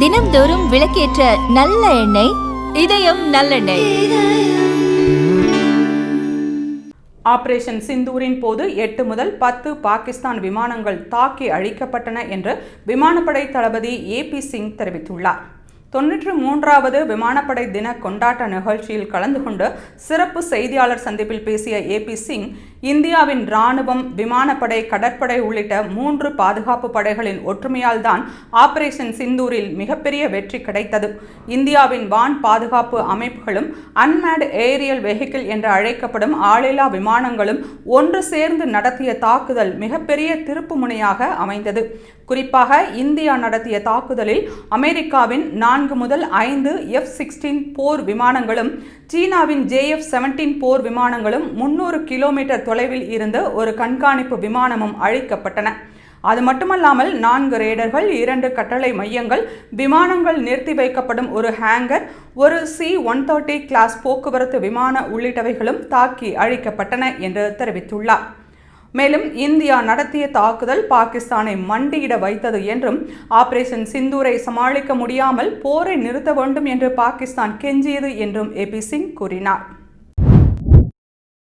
தினம்தோறும் விளக்கேற்ற நல்ல எண்ணெய் இதயம் நல்லெண்ணெய். ஆபரேஷன் சிந்தூரின் போது எட்டு முதல் பத்து பாகிஸ்தான் விமானங்கள் தாக்கி அழிக்கப்பட்டன என்று விமானப்படை தளபதி ஏ பி சிங் தெரிவித்துள்ளார். தொன்னூற்று மூன்றாவது விமானப்படை தின கொண்டாட்ட நிகழ்ச்சியில் கலந்து கொண்டு சிறப்பு செய்தியாளர் சந்திப்பில் பேசிய ஏபி சிங் இந்தியாவின் ராணுவம் விமானப்படை கடற்படை உள்ளிட்ட மூன்று பாதுகாப்பு படைகளின் ஒற்றுமையால் தான் ஆபரேஷன் சிந்தூரில் மிகப்பெரிய வெற்றி கிடைத்தது. இந்தியாவின் வான் பாதுகாப்பு அமைப்புகளும் அன்மேட் ஏரியல் வெஹிக்கிள் என்று அழைக்கப்படும் ஆளில்லா விமானங்களும் ஒன்று சேர்ந்து நடத்திய தாக்குதல் மிகப்பெரிய திருப்பு முனையாக அமைந்தது. குறிப்பாக இந்தியா நடத்திய தாக்குதலில் அமெரிக்காவின் நான்கு முதல் ஐந்து எஃப் சிக்ஸ்டீன் போர் விமானங்களும் சீனாவின் ஜேஎஃப் செவன்டீன் போர் விமானங்களும் முன்னூறு கிலோமீட்டர் தொலைவில் இருந்து ஒரு கண்காணிப்பு விமானமும் அழிக்கப்பட்டன. அது மட்டுமல்லாமல் நான்கு ரேடர்கள் இரண்டு கட்டளை மையங்கள் விமானங்கள் நிறுத்தி வைக்கப்படும் ஒரு ஹேங்கர் ஒரு சி ஒன் தேர்ட்டி கிளாஸ் போக்குவரத்து விமான உள்ளிட்டவைகளும் தாக்கி அழிக்கப்பட்டன என்று தெரிவித்துள்ளார். மேலும் இந்தியா நடத்திய தாக்குதல் பாகிஸ்தானை மண்டியிட வைத்தது என்றும் ஆபரேஷன் சிந்தூரை சமாளிக்க முடியாமல் போரை நிறுத்த வேண்டும் என்று பாகிஸ்தான் கெஞ்சியது என்றும் ஏபி சிங் கூறினார்.